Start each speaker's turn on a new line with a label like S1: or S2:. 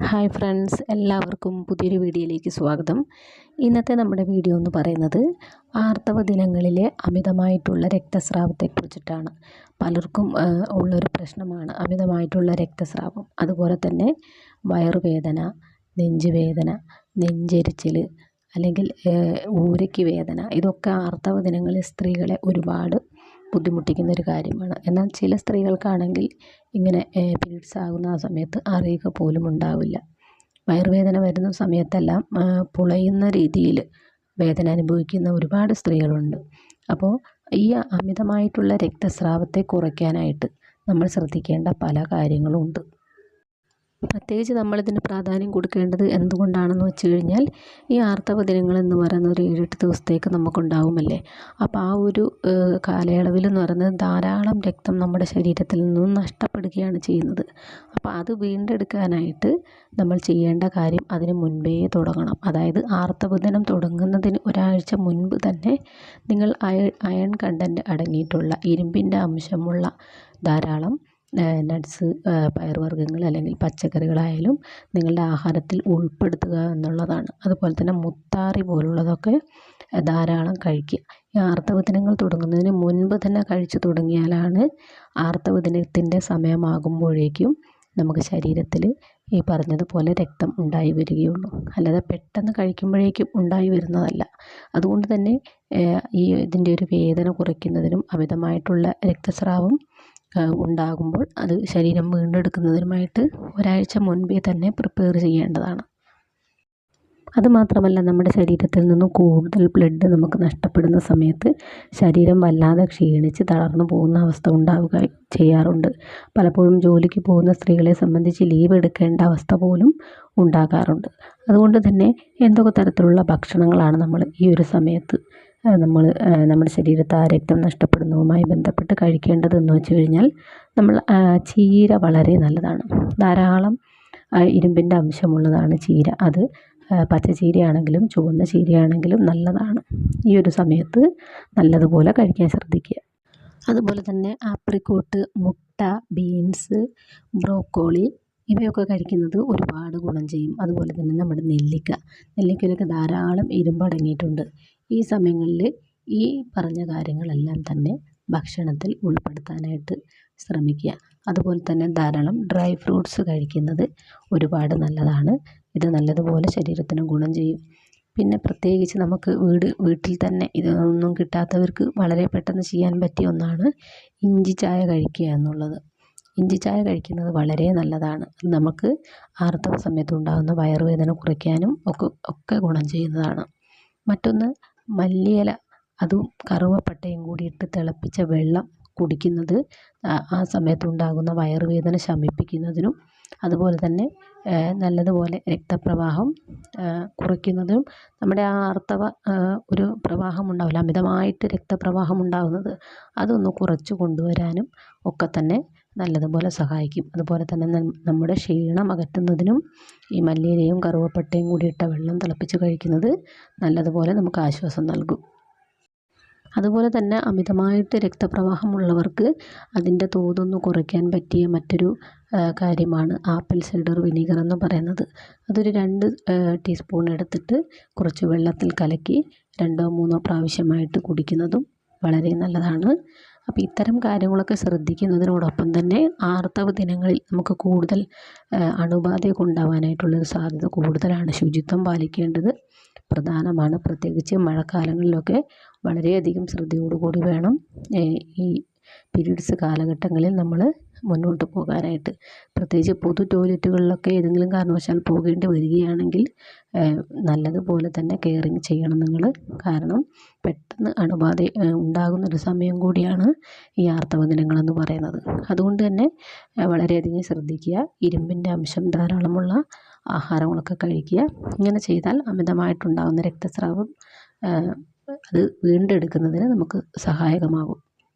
S1: Hi friends എല്ലാവർക്കും പുതിയൊരു വീഡിയോയിലേക്ക് സ്വാഗതം. ഇന്നത്തെ നമ്മുടെ വീഡിയോ എന്ന് പറയുന്നത് ആർത്തവ ദിനങ്ങളിലെ അമിതമായിട്ടുള്ള രക്തസ്രാവത്തെക്കുറിച്ചിട്ടാണ് പലർക്കും ഉള്ളൊരു പ്രശ്നമാണ് അമിതമായിട്ടുള്ള രക്തസ്രാവം. അതുപോലെ തന്നെ വയറുവേദന നെഞ്ചുവേദന നെഞ്ചെരിച്ചിൽ അല്ലെങ്കിൽ ഊരയ്ക്ക് വേദന ഇതൊക്കെ ആർത്തവ ദിനങ്ങളിൽ സ്ത്രീകളെ ഒരുപാട് ബുദ്ധിമുട്ടിക്കുന്ന ഒരു കാര്യമാണ്. എന്നാൽ ചില സ്ത്രീകൾക്കാണെങ്കിൽ ഇങ്ങനെ പീരീഡ്സ് ആകുന്ന ആ സമയത്ത് അറിയുക പോലും ഉണ്ടാവില്ല. വയറുവേദന വരുന്ന സമയത്തെല്ലാം പുളയുന്ന രീതിയിൽ വേദന അനുഭവിക്കുന്ന ഒരുപാട് സ്ത്രീകളുണ്ട്. അപ്പോൾ ഈ അമിതമായിട്ടുള്ള രക്തസ്രാവത്തെ കുറയ്ക്കാനായിട്ട് നമ്മൾ ശ്രദ്ധിക്കേണ്ട പല കാര്യങ്ങളും ഉണ്ട്. പ്രത്യേകിച്ച് നമ്മളിതിന് പ്രാധാന്യം കൊടുക്കേണ്ടത് എന്തുകൊണ്ടാണെന്ന് വെച്ച് കഴിഞ്ഞാൽ ഈ ആർത്തവ ദിനങ്ങളെന്ന് പറയുന്ന ഒരു ഏഴെട്ട് ദിവസത്തേക്ക് നമുക്കുണ്ടാവുമല്ലേ? അപ്പോൾ ആ ഒരു കാലയളവിൽ എന്ന് പറയുന്നത് ധാരാളം രക്തം നമ്മുടെ ശരീരത്തിൽ നിന്നും നഷ്ടപ്പെടുകയാണ് ചെയ്യുന്നത്. അപ്പോൾ അത് വീണ്ടെടുക്കാനായിട്ട് നമ്മൾ ചെയ്യേണ്ട കാര്യം അതിന് മുൻപേ തുടങ്ങണം. അതായത് ആർത്തവ ദിനം തുടങ്ങുന്നതിന് ഒരാഴ്ച മുൻപ് തന്നെ നിങ്ങൾ അയൺ കണ്ടന്റ് അടങ്ങിയിട്ടുള്ള ഇരുമ്പിന്റെ അംശമുള്ള ധാരാളം നട്ട്സ് പയറുവർഗങ്ങൾ അല്ലെങ്കിൽ പച്ചക്കറികളായാലും നിങ്ങളുടെ ആഹാരത്തിൽ ഉൾപ്പെടുത്തുക എന്നുള്ളതാണ്. അതുപോലെ തന്നെ മുത്താറി പോലുള്ളതൊക്കെ ധാരാളം കഴിക്കുക. ഈ ആർത്തവ ദിനങ്ങൾ തുടങ്ങുന്നതിന് മുൻപ് തന്നെ കഴിച്ചു തുടങ്ങിയാലാണ് ആർത്തവ ദിനത്തിന്റെ സമയമാകുമ്പോഴേക്കും നമുക്ക് ശരീരത്തിൽ ഈ പറഞ്ഞതുപോലെ രക്തം ഉണ്ടായി വരികയുള്ളൂ. അല്ലാതെ പെട്ടെന്ന് കഴിക്കുമ്പോഴേക്കും ഉണ്ടായി വരുന്നതല്ല. അതുകൊണ്ട് തന്നെ ഈ ഇതിന്റെ ഒരു വേദന കുറയ്ക്കുന്നതിനും അമിതമായിട്ടുള്ള രക്തസ്രാവം ഉണ്ടാകുമ്പോൾ അത് ശരീരം വീണ്ടെടുക്കുന്നതിനുമായിട്ട് ഒരാഴ്ച മുൻപേ തന്നെ പ്രിപ്പയർ ചെയ്യേണ്ടതാണ്. അതുമാത്രമല്ല നമ്മുടെ ശരീരത്തിൽ നിന്നും കൂടുതൽ ബ്ലഡ് നമുക്ക് നഷ്ടപ്പെടുന്ന സമയത്ത് ശരീരം വല്ലാതെ ക്ഷീണിച്ച് തളർന്നു പോകുന്ന അവസ്ഥ ഉണ്ടാവുക ചെയ്യാറുണ്ട്. പലപ്പോഴും ജോലിക്ക് പോകുന്ന സ്ത്രീകളെ സംബന്ധിച്ച് ലീവ് എടുക്കേണ്ട അവസ്ഥ പോലും ഉണ്ടാകാറുണ്ട്. അതുകൊണ്ട് തന്നെ എന്തൊക്കെ തരത്തിലുള്ള ഭക്ഷണങ്ങളാണ് നമ്മൾ ഈ ഒരു സമയത്ത് നമ്മൾ നമ്മുടെ ശരീരത്ത് ആ രക്തം നഷ്ടപ്പെടുന്നതുമായി ബന്ധപ്പെട്ട് കഴിക്കേണ്ടതെന്ന് വെച്ച് കഴിഞ്ഞാൽ നമ്മൾ ചീര വളരെ നല്ലതാണ്. ധാരാളം ഇരുമ്പിന്റെ അംശമുള്ളതാണ് ചീര. അത് പച്ച ചീരയാണെങ്കിലും ചുവന്ന ചീരയാണെങ്കിലും നല്ലതാണ്. ഈ ഒരു സമയത്ത് നല്ലതുപോലെ കഴിക്കാൻ ശ്രദ്ധിക്കുക. അതുപോലെ തന്നെ ആപ്രിക്കോട്ട് മുട്ട ബീൻസ് ബ്രോക്കോളി ഇവയൊക്കെ കഴിക്കുന്നത് ഒരുപാട് ഗുണം ചെയ്യും. അതുപോലെ തന്നെ നമ്മുടെ നെല്ലിക്ക. നെല്ലിക്കയിലൊക്കെ ധാരാളം ഇരുമ്പ് അടങ്ങിയിട്ടുണ്ട്. ഈ സമയങ്ങളിൽ ഈ പറഞ്ഞ കാര്യങ്ങളെല്ലാം തന്നെ ഭക്ഷണത്തിൽ ഉൾപ്പെടുത്താനായിട്ട് ശ്രമിക്കുക. അതുപോലെ തന്നെ ധാരാളം ഡ്രൈ ഫ്രൂട്ട്സ് കഴിക്കുന്നത് ഒരുപാട് നല്ലതാണ്. ഇത് നല്ലതുപോലെ ശരീരത്തിന് ഗുണം ചെയ്യും. പിന്നെ പ്രത്യേകിച്ച് നമുക്ക് വീട് വീട്ടിൽ തന്നെ ഇതൊന്നും കിട്ടാത്തവർക്ക് വളരെ പെട്ടെന്ന് ചെയ്യാൻ പറ്റിയ ഒന്നാണ് ഇഞ്ചി ചായ കഴിക്കുക എന്നുള്ളത്. ഇഞ്ചി ചായ കഴിക്കുന്നത് വളരെ നല്ലതാണ്. നമുക്ക് ആർത്തവ സമയത്തുണ്ടാകുന്ന വയറുവേദന കുറയ്ക്കാനും ഒക്കെ ഒക്കെ ഗുണം ചെയ്യുന്നതാണ്. മറ്റൊന്ന് മല്ലിയില അതും കറുവപ്പട്ടയും കൂടി ഇട്ട് തിളപ്പിച്ച വെള്ളം കുടിക്കുന്നത് ആ സമയത്തുണ്ടാകുന്ന വയറുവേദന ശമിപ്പിക്കുന്നതിനും അതുപോലെ തന്നെ നല്ലതുപോലെ രക്തപ്രവാഹം കുറയ്ക്കുന്നതും നമ്മുടെ ആ ആർത്തവ ഒരു പ്രവാഹം ഉണ്ടാവില്ല അമിതമായിട്ട് രക്തപ്രവാഹം ഉണ്ടാകുന്നത് അതൊന്ന് കുറച്ച് കൊണ്ടുവരാനും ഒക്കെ തന്നെ നല്ലതുപോലെ സഹായിക്കും. അതുപോലെ തന്നെ നമ്മുടെ ക്ഷീണം അകറ്റുന്നതിനും ഈ മല്ലിയിലയും കറുവപ്പട്ടയും കൂടി ഇട്ട വെള്ളം തിളപ്പിച്ച് കഴിക്കുന്നത് നല്ലതുപോലെ നമുക്ക് ആശ്വാസം നൽകും. അതുപോലെ തന്നെ അമിതമായിട്ട് രക്തപ്രവാഹമുള്ളവർക്ക് അതിന്റെ തോതൊന്ന് കുറയ്ക്കാൻ പറ്റിയ മറ്റൊരു കാര്യമാണ് ആപ്പിൾ സൈഡർ വിനീഗർ എന്ന് പറയുന്നത്. അതൊരു രണ്ട് ടീസ്പൂൺ എടുത്തിട്ട് കുറച്ച് വെള്ളത്തിൽ കലക്കി രണ്ടോ മൂന്നോ പ്രാവശ്യമായിട്ട് കുടിക്കുന്നതും വളരെ നല്ലതാണ്. അപ്പോൾ ഇത്തരം കാര്യങ്ങളൊക്കെ ശ്രദ്ധിക്കുന്നതിനോടൊപ്പം തന്നെ ആർത്തവ ദിനങ്ങളിൽ നമുക്ക് കൂടുതൽ അണുബാധയൊക്കെ ഉണ്ടാവാനായിട്ടുള്ളൊരു സാധ്യത കൂടുതലാണ്. ശുചിത്വം പാലിക്കേണ്ടത് പ്രധാനമാണ്. പ്രത്യേകിച്ച് മഴക്കാലങ്ങളിലൊക്കെ വളരെയധികം ശ്രദ്ധയോടുകൂടി വേണം ഈ പീരീഡ്സ് കാലഘട്ടങ്ങളിൽ നമ്മൾ മുന്നോട്ട് പോകാനായിട്ട്. പ്രത്യേകിച്ച് പൊതു ടോയ്ലറ്റുകളിലൊക്കെ ഏതെങ്കിലും കാരണവശാൽ പോകേണ്ടി വരികയാണെങ്കിൽ നല്ലതുപോലെ തന്നെ കെയറിങ് ചെയ്യണം നിങ്ങൾ കാരണം പെട്ടെന്ന് അണുബാധ ഉണ്ടാകുന്നൊരു സമയം കൂടിയാണ് ഈ ആർത്തവ ദിനങ്ങളെന്ന് പറയുന്നത്. അതുകൊണ്ട് തന്നെ വളരെയധികം ശ്രദ്ധിക്കുക. ഇരുമ്പിന്റെ അംശം ധാരാളമുള്ള ആഹാരങ്ങളൊക്കെ കഴിക്കുക. ഇങ്ങനെ ചെയ്താൽ അമിതമായിട്ടുണ്ടാകുന്ന രക്തസ്രാവം അത് വീണ്ടെടുക്കുന്നതിന് നമുക്ക് സഹായകമാകും.